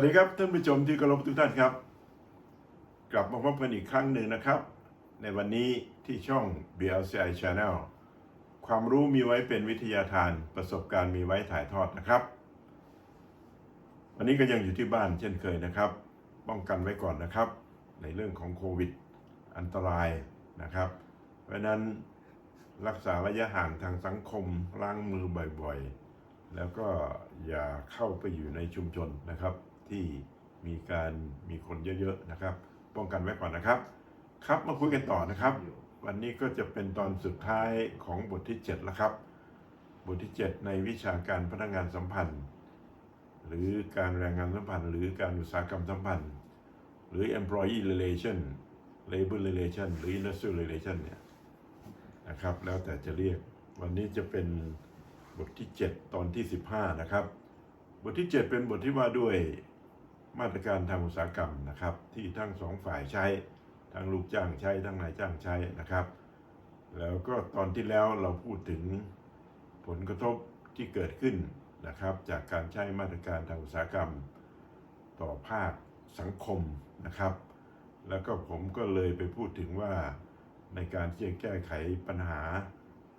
สวัสดีครับท่านผู้ชมที่เคารพทุกท่านครับ กลับมาพบกันอีกครั้งหนึ่งนะครับ ในวันนี้ที่ช่อง BLCI Channel ความรู้มีไว้เป็นวิทยาทานประสบการณ์มีไว้ถ่ายทอดนะครับ วันนี้ก็ยังอยู่ที่บ้านเช่นเคยนะครับ ป้องกันไว้ก่อนนะครับ ในเรื่องของโควิด อันตรายนะครับ เพราะนั้นรักษาระยะห่างทางสังคมล้างมือบ่อยๆ แล้วก็อย่าเข้าไปอยู่ในชุมชนนะครับ ที่มีการมีคนเยอะๆนะครับ ป้องกันไว้ก่อนนะครับ ครับมาคุยกันต่อนะครับ วันนี้ก็จะเป็นตอนสุดท้ายของบทที่7แล้วครับ บทที่ 7 ในวิชาการพนักงานสัมพันธ์ หรือการแรงงานสัมพันธ์ หรือการอุตสาหกรรมสัมพันธ์ หรือ employee relation labor relation หรือ industrial relation เนี่ยนะครับ แล้วแต่จะเรียกวันนี้จะเป็นบทที่ 7 ตอนที่ 15 นะครับ บทที่ 7 เป็นบทที่ว่าด้วย มาตรการทางอุตสาหกรรมนะครับ ที่ทั้งสองฝ่ายใช้ทั้งลูกจ้างใช้ทั้งนายจ้างใช้นะครับ แล้วก็ตอนที่แล้วเราพูดถึงผลกระทบที่เกิดขึ้นนะครับ จากการใช้มาตรการทางอุตสาหกรรม ต่อภาคสังคมนะครับ แล้วก็ผมก็เลยไปพูดถึงว่าในการที่จะแก้ไขปัญหา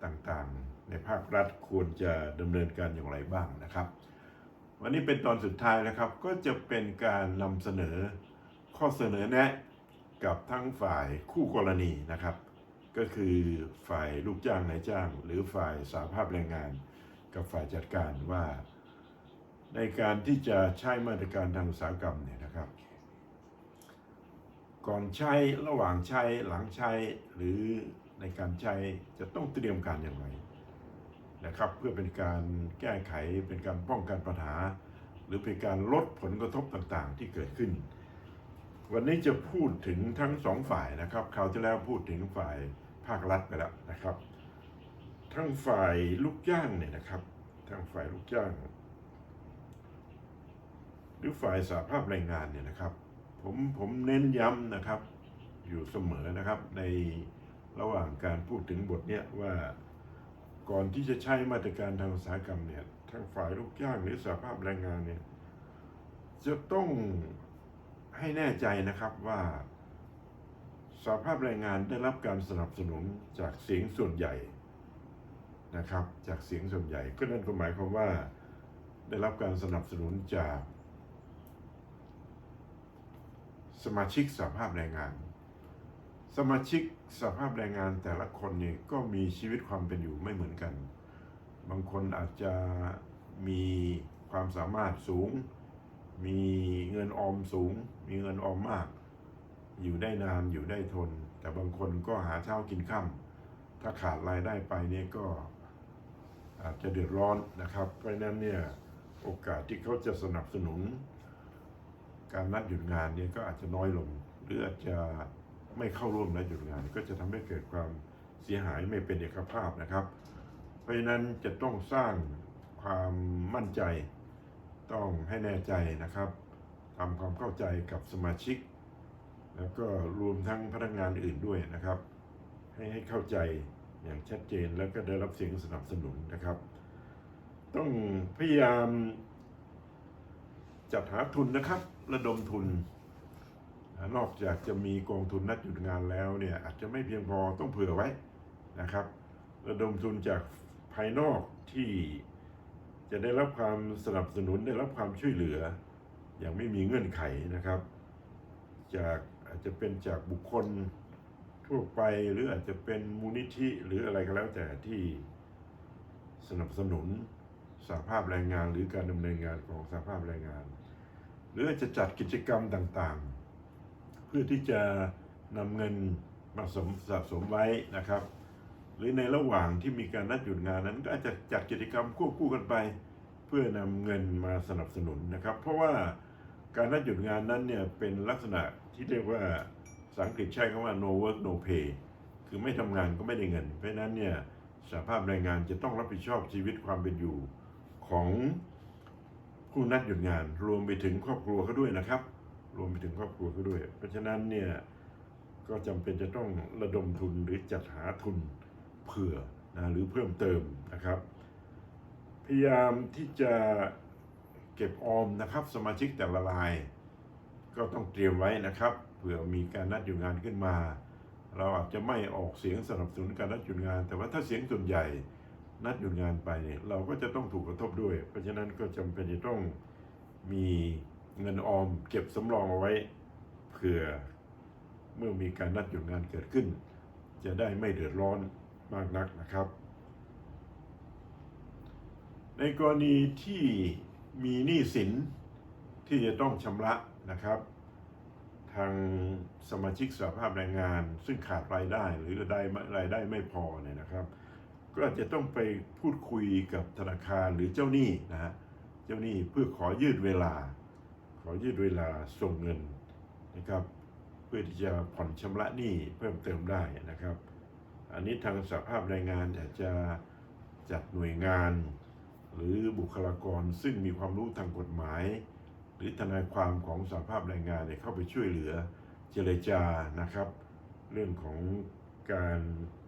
ต่างๆ ในภาครัฐควรจะดำเนินการอย่างไรบ้างนะครับ วันนี้เป็นตอนสุดท้ายนะครับ ก็จะเป็นการนำเสนอข้อเสนอแนะกับทั้งฝ่ายคู่กรณีนะครับ ก็คือฝ่ายลูกจ้างนายจ้าง หรือฝ่ายสาภาพแรงงาน กับฝ่ายจัดการว่า ในการที่จะใช้มาตรการทางอุตสาหกรรมเนี่ยนะครับ ก่อนใช้ระหว่างใช้หลังใช้หรือในการใช้จะต้องเตรียมการอย่างไร นะครับ เพื่อเป็นการแก้ไขเป็นการป้องกันปัญหา หรือเป็นการลดผลกระทบต่างๆ ที่เกิดขึ้น วันนี้จะพูดถึงทั้งสองฝ่ายนะครับคราวที่แล้วพูดถึงฝ่ายภาครัฐไปแล้วนะครับ ทั้งฝ่ายลูกจ้างเนี่ยนะครับทั้งฝ่ายลูกจ้าง หรือฝ่ายสาภาพแรงงานเนี่ยนะครับผมผมเน้นย้ำนะครับอยู่เสมอนะครับในระหว่างการพูดถึงบทเนี้ยว่า ก่อนที่จะใช้มาตรการทางอุตสาหกรรมเนี่ยทั้งฝ่ายลูกจ้างหรือสาภาพแรงงานเนี่ยจะต้องให้แน่ใจนะครับว่าสาภาพแรงงานได้รับการสนับสนุนจากเสียงส่วนใหญ่นะครับ จากเสียงส่วนใหญ่ก็นั่นก็หมายความว่าได้รับการสนับสนุนจาก สมาชิกสหภาพแรงงาน สมาชิกสภาพแรงงานแต่ละคนเนี่ยก็มีชีวิตความเป็นอยู่ไม่เหมือนกัน บางคนอาจจะมีความสามารถสูง มีเงินออมสูง มีเงินออมมาก อยู่ได้นานอยู่ได้ทน แต่บางคนก็หาเช้ากินค่ำถ้าขาดรายได้ไปเนี่ยก็อาจจะเดือดร้อนนะครับ เพราะฉะนั้นเนี่ยโอกาสที่เขาจะสนับสนุน การนัดหยุดงานเนี่ยก็อาจจะน้อยลง หรืออาจจะ ไม่เข้าร่วมนัดหยุดงาน ก็จะทำให้เกิดความเสียหายไม่เป็นเอกภาพนะครับ เพราะฉะนั้นจะต้องสร้างความมั่นใจต้องให้แน่ใจนะครับทำความเข้าใจกับสมาชิก แล้วก็รวมทั้งพนักงานอื่นด้วยนะครับ ให้ให้เข้าใจอย่างชัดเจนแล้วก็ได้รับเสียงสนับสนุนนะครับ ต้องพยายามจัดหาทุนนะครับ ระดมทุน นอกจากจะมีกองทุนนัดหยุดงานแล้วเนี่ยอาจจะไม่เพียงพอต้องเผื่อไว้นะครับ ระดมทุนจากภายนอกที่จะได้รับความสนับสนุนได้รับความช่วยเหลือ อย่างไม่มีเงื่อนไขนะครับ จากอาจจะเป็นจากบุคคลทั่วไปหรืออาจจะเป็นมูลนิธิหรืออะไรก็แล้วแต่ที่สนับสนุนสหภาพแรงงานหรือการดำเนินงานของสหภาพแรงงาน หรือจะจัดกิจกรรมต่างๆ พื่อที่จะนำเงินมาสมสะสมไว้นะครับ หรือในระหว่างที่มีการนัดหยุดงานนั้นก็อาจจะจัดกิจกรรมควบคู่กันไป เพื่อนำเงินมาสนับสนุนนะครับ เพราะว่าการนัดหยุดงานนั้นเนี่ยเป็นลักษณะที่เรียกว่าภาษาอังกฤษใช้คำว่า no work no pay คือไม่ทำงานก็ไม่ได้เงิน เพราะนั้นเนี่ยสภาพแรงงานจะต้องรับผิดชอบชีวิตความเป็นอยู่ของผู้นัดหยุดงานรวมไปถึงครอบครัวเขาด้วยนะครับ รวมไปถึงครอบครัวเขาด้วย เพราะฉะนั้นเนี่ยก็จำเป็นจะต้องระดมทุนหรือจัดหาทุนเผื่อนะหรือเพิ่มเติมนะครับ พยายามที่จะเก็บออมนะครับ สมาชิกแต่ละราย ก็ต้องเตรียมไว้นะครับเผื่อมีการนัดหยุดงานขึ้นมา เราอาจจะไม่ออกเสียงสนับสนุนการนัดหยุดงาน แต่ว่าถ้าเสียงส่วนใหญ่นัดหยุดงานไปเนี่ยเราก็จะต้องถูกกระทบด้วย เพราะฉะนั้นก็จำเป็นจะต้องมี เงินออมเก็บสำรองเอาไว้เผื่อเมื่อมีการนัดหยุดงานเกิดขึ้น จะได้ไม่เดือดร้อนมากนักนะครับ ในกรณีที่มีหนี้สินที่จะต้องชำระนะครับ ทางสมาชิกสหภาพแรงงาน ซึ่งขาดรายได้หรือรายได้รายได้ไม่พอเนี่ยนะครับ ก็อาจจะต้องไปพูดคุยกับธนาคารหรือเจ้าหนี้นะฮะเจ้าหนี้เพื่อขอยืดเวลา ขอยืดเวลาส่งเงินนะครับ เพื่อที่จะผ่อนชำระหนี้เพิ่มเติมได้นะครับ อันนี้ทางสภาพแรงงานอาจจะจัดหน่วยงาน หรือบุคลากรซึ่งมีความรู้ทางกฎหมาย หรือทนายความของสภาพแรงงานเนี่ยเข้าไปช่วยเหลือเจรจานะครับ เรื่องของการ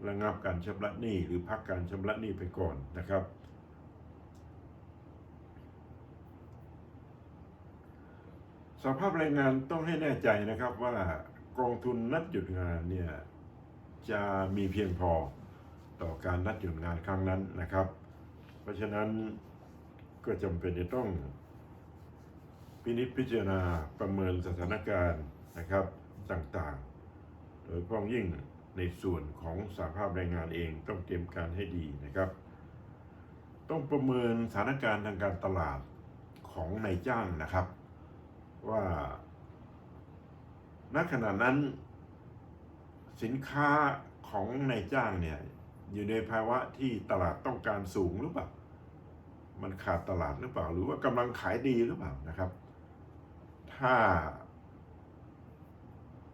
ระงับการชำระหนี้หรือพักการชำระหนี้ไปก่อนนะครับ สภาพแรงงานต้องให้แน่ใจนะครับว่ากองทุนนัดหยุดงานเนี่ยจะมีเพียงพอต่อการนัดหยุดงานครั้งนั้นนะครับ เพราะฉะนั้นก็จำเป็นจะต้อง พินิจพิจารณาประเมินสถานการณ์นะครับต่างๆ โดยเฉพ้องยิ่งในส่วนของสหภาพแรงงานเองต้องเตรียมการให้ดีนะครับ ต้องประเมินสถานการณ์ทางการตลาดของนายจ้างนะครับ ว่าณขณะนั้น สินค้าของนายจ้างเนี่ย อยู่ในภาวะที่ตลาดต้องการสูงหรือเปล่า มันขาดตลาดหรือเปล่า หรือว่ากำลังขายดีหรือเปล่านะครับ ถ้า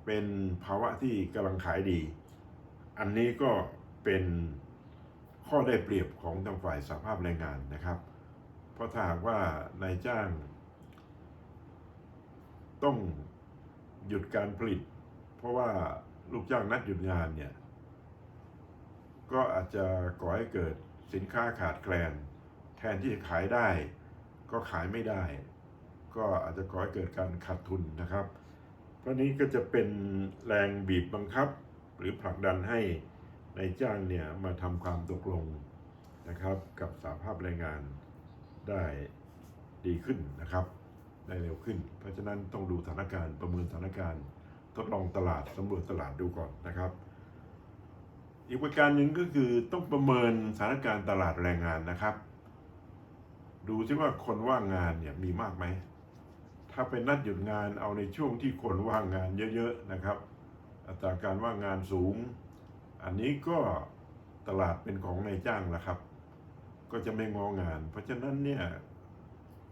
เป็นภาวะที่กำลังขายดี อันนี้ก็เป็นข้อได้เปรียบของทางฝ่ายสภาพแรงงานนะครับ เพราะถ้าหากว่านายจ้าง ต้องหยุดการผลิต เพราะว่าลูกจ้างนัดหยุดงานเนี่ย ก็อาจจะก่อให้เกิดสินค้าขาดแคลน แทนที่จะขายได้ ก็ขายไม่ได้ ก็อาจจะก่อให้เกิดการขาดทุนนะครับ เพราะนี้ก็จะเป็นแรงบีบบังคับ หรือผลักดันให้ในายจ้างเนี่ยมาทำความตกลงนะครับ กับสาภาพแรงงานได้ดีขึ้นนะครับ ได้เร็วขึ้น เพราะฉะนั้นต้องดูสถานการณ์ประเมินสถานการณ์ทดลองตลาดสำรวจตลาดดูก่อนนะครับ อีกประการหนึ่งก็คือต้องประเมินสถานการณ์ตลาดแรงงานนะครับ ดูซิว่าคนว่างงานเนี่ยมีมากไหมถ้าเป็นนัดหยุดงานเอาในช่วงที่คนว่างงานเยอะๆนะครับ อัตราการว่างงานสูง อันนี้ก็ตลาดเป็นของนายจ้างแล้วครับ ก็จะไม่งองาน เพราะฉะนั้นเนี่ย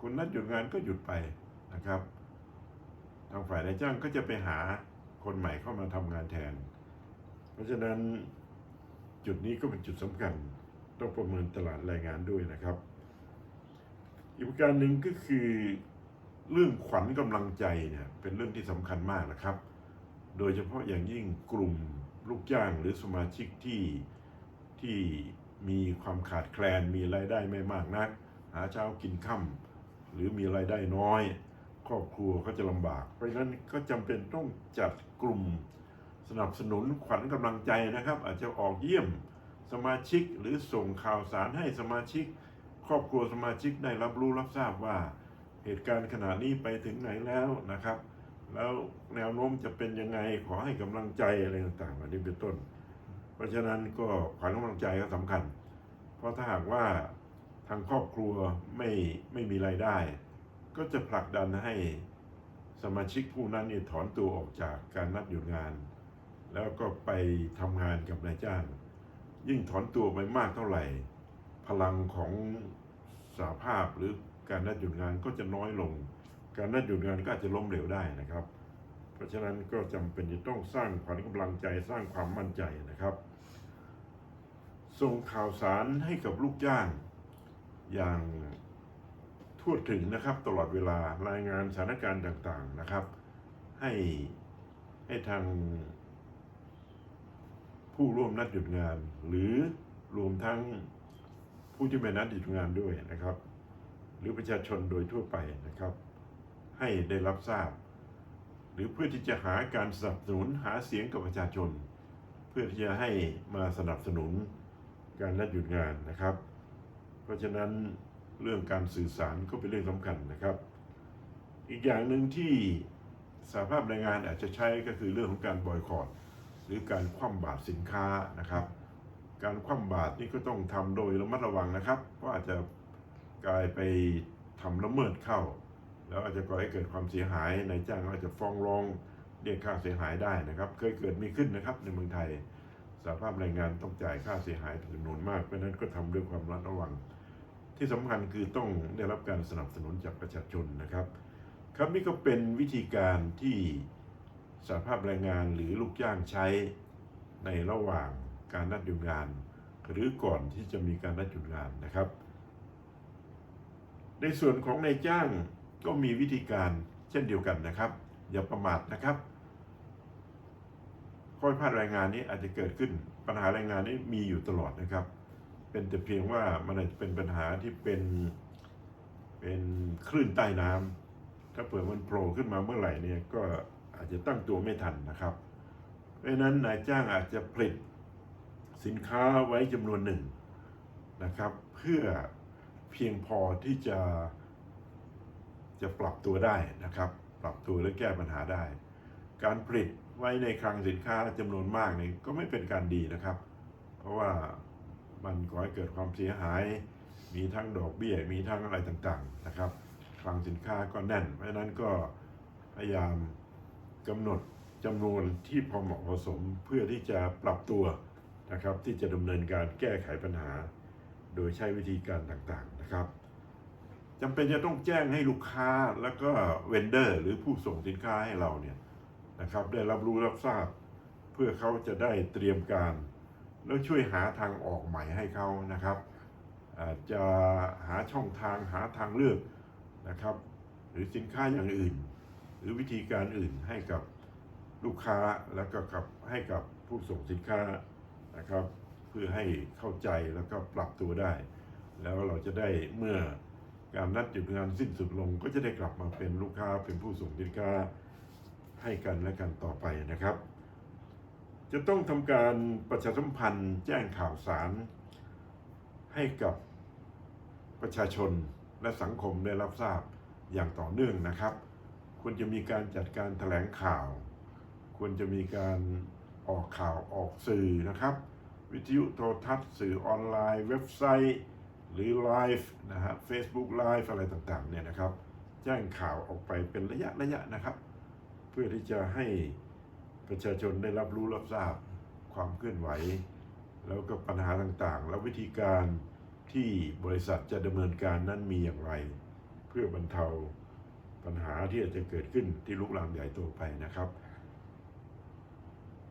คนนัดหยุดงานก็หยุดไป นะครับ ทางฝ่ายนายจ้างก็จะไปหาคนใหม่เข้ามาทำงานแทน เพราะฉะนั้นจุดนี้ก็เป็นจุดสำคัญต้องประเมินตลาดแรงงานด้วยนะครับ อีกประการหนึ่งก็คือเรื่องขวัญกำลังใจเนี่ยเป็นเรื่องที่สำคัญมากนะครับ โดยเฉพาะอย่างยิ่งกลุ่มลูกจ้างหรือสมาชิกที่ที่มีความขาดแคลนมีรายได้ไม่มากนัก หาเช้ากินค่ำหรือมีรายได้น้อย ครอบครัวก็จะลำบาก เพราะฉะนั้นก็จำเป็นต้องจัดกลุ่มสนับสนุนขวัญกำลังใจนะครับ อาจจะออกเยี่ยมสมาชิกหรือส่งข่าวสารให้สมาชิก ครอบครัวสมาชิกได้รับรู้รับทราบว่าเหตุการณ์ขณะนี้ไปถึงไหนแล้วนะครับ แล้วแนวโน้มจะเป็นยังไงขอให้กำลังใจอะไรต่างๆอันนี้เป็นต้น เพราะฉะนั้นก็ขวัญกำลังใจก็สำคัญ เพราะถ้าหากว่าทางครอบครัวไม่ไม่มีรายได้ ก็จะผลักดันให้สมาชิกผู้นั้นเนี่ยถอนตัวออกจากการนัดหยุดงาน แล้วก็ไปทำงานกับนายจ้าง ยิ่งถอนตัวไปมากเท่าไหร่ พลังของสาภาพหรือการนัดหยุดงานก็จะน้อยลง การนัดหยุดงานก็อาจจะล้มเหลวได้นะครับ เพราะฉะนั้นก็จำเป็นจะต้องสร้างขวัญกำลังใจสร้างความมั่นใจนะครับ ส่งข่าวสารให้กับลูกจ้างอย่าง ทั่วถึงนะครับตลอดเวลารายงานสถานการณ์ต่างๆนะครับ ให้ให้ทางผู้ร่วมนัดหยุดงาน หรือรวมทั้งผู้ที่ไม่นัดหยุดงานด้วยนะครับ หรือประชาชนโดยทั่วไปนะครับ ให้ได้รับทราบ หรือเพื่อที่จะหาการสนับสนุนหาเสียงกับประชาชน เพื่อที่จะให้มาสนับสนุนการนัดหยุดงานนะครับ เพราะฉะนั้น เรื่องการสื่อสารก็เป็นเรื่องสำคัญนะครับ อีกอย่างหนึ่งที่สหภาพแรงงานอาจจะใช้ก็คือเรื่องของการบอยคอรดหรือการคว่ำบาตรสินค้านะครับ การคว่ำบาตรนี่ก็ต้องทำโดยระมัดระวังนะครับเพราะอาจจะกลายไปทำละเมิดเข้า แล้วอาจจะก่อให้เกิดความเสียหายนายจ้างอาจจะฟ้องร้องเรียกค่าเสียหายได้นะครับ เคยเกิดมีขึ้นนะครับในเมืองไทยสหภาพแรงงานต้องจ่ายค่าเสียหายจำนวนมากเพราะฉะนั้นก็ทำด้วยความระมัดระวัง ที่สำคัญคือต้องได้รับการสนับสนุนจากประชาชนนะครับ ครับนี่ก็เป็นวิธีการที่สหภาพแรงงานหรือลูกจ้างใช้ในระหว่างการนัดหยุดงาน หรือก่อนที่จะมีการนัดหยุดงานนะครับ ในส่วนของนายจ้างก็มีวิธีการเช่นเดียวกันนะครับ อย่าประมาทนะครับข้อพิพาทแรงงานนี้อาจจะเกิดขึ้นปัญหาแรงงานนี้มีอยู่ตลอดนะครับ เป็นแต่เพียงว่ามันอาจจะเป็นปัญหาที่เป็นเป็นคลื่นใต้น้ำถ้าเผื่อมันโผล่ขึ้นมาเมื่อไหร่เนี่ยก็อาจจะตั้งตัวไม่ทันนะครับ เพราะฉะนั้นนายจ้างอาจจะผลิตสินค้าไว้จำนวนหนึ่งนะครับ เพื่อเพียงพอที่จะจะปรับตัวได้นะครับ ปรับตัวและแก้ปัญหาได้ การผลิตไว้ในคลังสินค้าจำนวนมากนี่ก็ไม่เป็นการดีนะครับ เพราะว่า มันก่อให้เกิดความเสียหาย มีทั้งดอกเบี้ย มีทั้งอะไรต่างๆนะครับคลังสินค้าก็แน่น เพราะนั้นก็พยายามกำหนดจำนวนที่พอเหมาะพอสมเพื่อที่จะปรับตัวนะครับ ที่จะดำเนินการแก้ไขปัญหา โดยใช้วิธีการต่างๆนะครับจำเป็นจะต้องแจ้งให้ลูกค้าแล้วก็เวนเดอร์ หรือผู้ส่งสินค้าให้เราเนี่ยนะครับได้รับรู้รับทราบ เพื่อเขาจะได้เตรียมการ แล้วช่วยหาทางออกใหม่ให้เขานะครับอาจจะหาช่องทางหาทางเลือกนะครับ หรือสินค้าอย่างอื่น หรือวิธีการอื่นให้กับลูกค้าแล้วก็กับให้กับผู้ส่งสินค้านะครับ เพื่อให้เข้าใจแล้วก็ปรับตัวได้ แล้วเราจะได้เมื่อการนัดหยุดงานสิ้นสุดลง ก็จะได้กลับมาเป็นลูกค้าเป็นผู้ส่งสินค้าให้กันและกันต่อไปนะครับ จะต้องทำการประชาสัมพันธ์แจ้งข่าวสาร ให้กับประชาชนและสังคมได้รับทราบอย่างต่อเนื่องนะครับ ควรจะมีการจัดการแถลงข่าว ควรจะมีการออกข่าวออกสื่อนะครับ วิทยุโทรทัศน์สื่อออนไลน์ เว็บไซต์ หรือไลฟ์นะฮะ Facebook Live อะไรต่างๆเนี่ยนะครับ แจ้งข่าวออกไปเป็นระยะระยะนะครับ เพื่อที่จะให้ ประชาชนได้รับรู้รับทราบความเคลื่อนไหว แล้วก็ปัญหาต่างๆ แล้ววิธีการที่บริษัทจะดำเนินการนั้นมีอย่างไร เพื่อบรรเทาปัญหาที่อาจจะเกิดขึ้นที่ลุกลามใหญ่โตไปนะครับ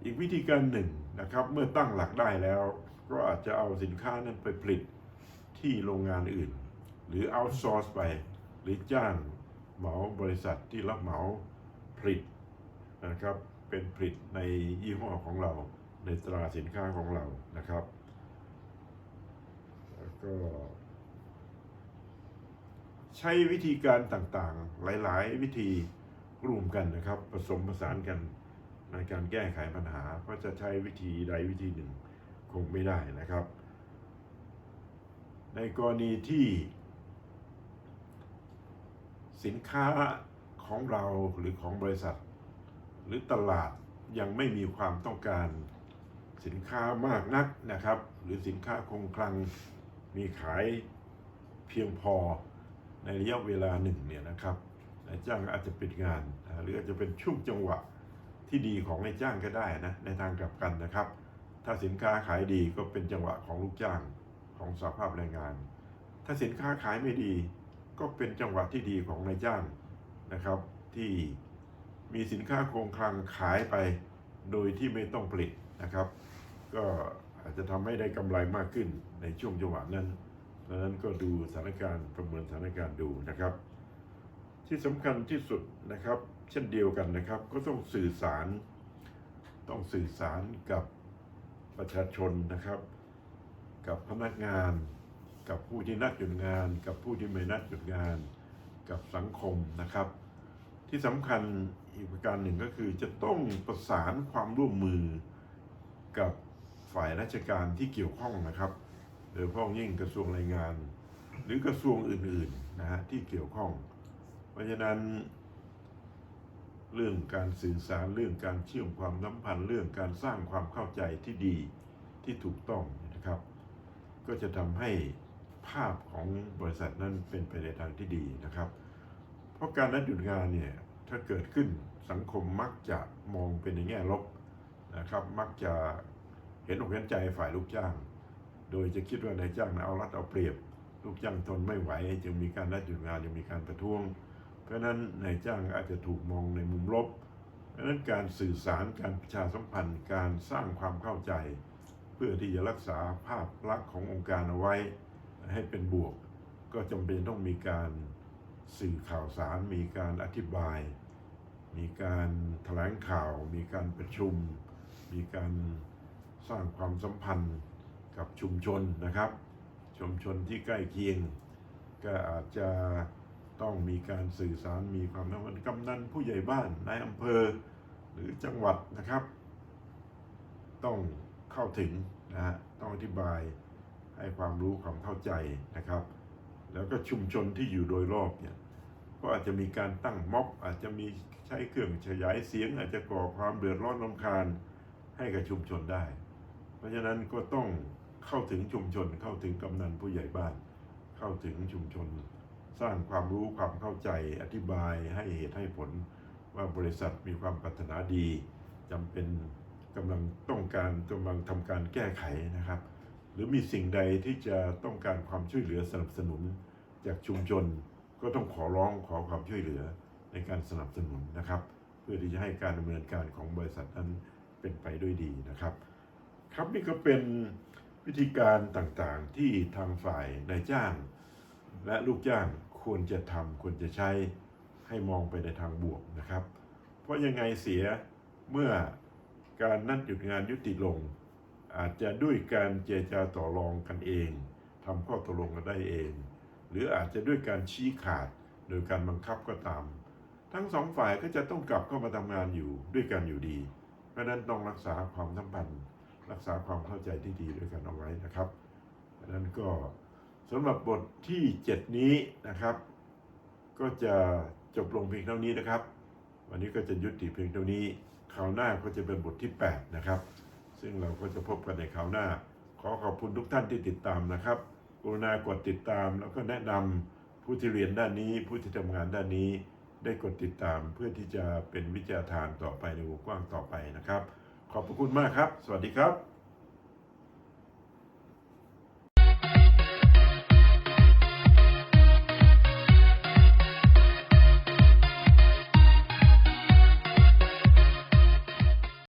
อีกวิธีการหนึ่งนะครับ เมื่อตั้งหลักได้แล้ว ก็อาจจะเอาสินค้านั้นไปผลิตที่โรงงานอื่น หรือเอาซอร์สไป หรือจ้างเหมาบริษัทที่รับเหมาผลิตนะครับ เป็นผลิตในยี่ห้อของเรา ในตราสินค้าของเรานะครับ แล้วก็ ใช้วิธีการต่างๆ หลายๆ วิธีรวมกันนะครับ ผสมผสานกันในการแก้ไขปัญหา เพราะจะใช้วิธีใดวิธีหนึ่งคงไม่ได้นะครับ ในกรณีที่สินค้าของเราหรือของบริษัท หรือตลาดยังไม่มีความต้องการสินค้ามากนักนะครับ หรือสินค้าคงคลังมีขายเพียงพอในระยะเวลาหนึ่งเนี่ยนะครับนายจ้างอาจจะปิดงานหรืออาจจะเป็นช่วงจังหวะที่ดีของนายจ้างก็ได้นะในทางกลับกันนะครับ ถ้าสินค้าขายดีก็เป็นจังหวะของลูกจ้างของสภาพแรงงาน ถ้าสินค้าขายไม่ดี ก็เป็นจังหวะที่ดีของนายจ้างนะครับ ที่ มีสินค้าคงคลังขายไปโดยที่ไม่ต้องผลิตนะครับ ก็อาจจะทำให้ได้กำไรมากขึ้นในช่วงจังหวะนั้นดังนั้นก็ดูสถานการณ์ประเมินสถานการณ์ดูนะครับ ที่สำคัญที่สุดนะครับ เช่นเดียวกันนะครับ ก็ต้องสื่อสาร ต้องสื่อสารกับประชาชนนะครับ กับพนักงาน กับผู้ที่นัดหยุดงาน กับผู้ที่ไม่นัดหยุดงาน กับสังคมนะครับ ที่สำคัญอีกประการหนึ่งก็คือจะต้องประสานความร่วมมือกับฝ่ายราชการที่เกี่ยวข้องนะครับโดยเฉพาะยิ่งกระทรวงแรงงาน หรือกระทรวงอื่นๆนะฮะที่เกี่ยวข้อง เพราะฉะนั้น เรื่องการสื่อสารเรื่องการเชื่อมความสัมพันธ์เรื่องการสร้างความเข้าใจที่ดีที่ถูกต้องนะครับ ก็จะทำให้ภาพของบริษัทนั้นเป็นไปในทางที่ดีนะครับ เพราะการนัดหยุดงานเนี่ยถ้าเกิดขึ้นสังคมมักจะมองเป็นในแง่ลบนะครับ มักจะเห็นอกเห็นใจฝ่ายลูกจ้าง โดยจะคิดว่านายจ้างนะเอารัดเอาเปรียบ ลูกจ้างทนไม่ไหว จึงมีการนัดหยุดงานจึงมีการประท้วง เพราะฉะนั้นนายจ้างอาจจะถูกมองในมุมลบ เพราะฉะนั้นการสื่อสารการประชาสัมพันธ์ การสร้างความเข้าใจ เพื่อที่จะรักษาภาพลักษณ์ขององค์การเอาไว้ ให้เป็นบวก ก็จำเป็นต้องมีการ สื่อข่าวสารมีการอธิบาย มีการแถลงข่าว มีการประชุม มีการสร้างความสัมพันธ์กับชุมชนนะครับ ชุมชนที่ใกล้เคียง ก็อาจจะต้องมีการสื่อสารมีความสัมพันธ์กำนันผู้ใหญ่บ้านนายอำเภอ หรือจังหวัดนะครับ ต้องเข้าถึงนะฮะต้องอธิบายให้ความรู้ความเข้าใจนะครับ แล้วก็ชุมชนที่อยู่โดยรอบเนี่ยก็อาจจะมีการตั้งม็อบอาจจะมีใช้เครื่องขยายเสียง อาจจะก่อความเดือดร้อนรำคาญให้กับชุมชนได้ เพราะฉะนั้นก็ต้องเข้าถึงชุมชน เข้าถึงกำนันผู้ใหญ่บ้าน เข้าถึงชุมชน สร้างความรู้ความเข้าใจอธิบายให้เหตุให้ผลว่าบริษัทมีความปรารถนาดีจำเป็นกำลังต้องการกำลังทำการแก้ไขนะครับ หรือมีสิ่งใดที่จะต้องการความช่วยเหลือสนับสนุน จากชุมชนก็ต้องขอร้องขอความช่วยเหลือในการสนับสนุนนะครับ เพื่อที่จะให้การดำเนินการของบริษัทนั้นเป็นไปด้วยดีนะครับ ครับนี่ก็เป็นวิธีการต่างๆที่ทางฝ่ายนายจ้าง และลูกจ้างควรจะทำควรจะใช้ให้มองไปในทางบวกนะครับ เพราะยังไงเสียเมื่อการนัดหยุดงานยุติลง อาจจะด้วยการเจรจาต่อรองกันเองทำข้อตกลงกันได้เอง หรืออาจจะด้วยการชี้ขาดโดยการบังคับก็ตาม ทั้งสองฝ่ายก็จะต้องกลับเข้ามาทำงานอยู่ด้วยกันอยู่ดี เพราะนั้นต้องรักษาความสัมพันธ์รักษาความเข้าใจที่ดีด้วยกันเอาไว้นะครับเพราะนั้นก็สำหรับบทที่ 7 นี้นะครับ ก็จะจบลงเพียงเท่านี้นะครับ วันนี้ก็จะยุติเพียงเท่านี้คราวหน้าก็จะเป็นบทที่ 8 นะครับ ซึ่งเราก็จะพบกันในคราวหน้า ขอขอบคุณทุกท่านที่ติดตามนะครับ รุณากดติดตาม แล้วก็แนะนำผู้ที่เรียนด้านนี้ ผู้ที่ทำงานด้านนี้ ได้กดติดตามเพื่อที่จะเป็นวิจาทานต่อไปในวงกว้างต่อไปนะครับ ขอบพระคุณมากครับ สวัสดีครับ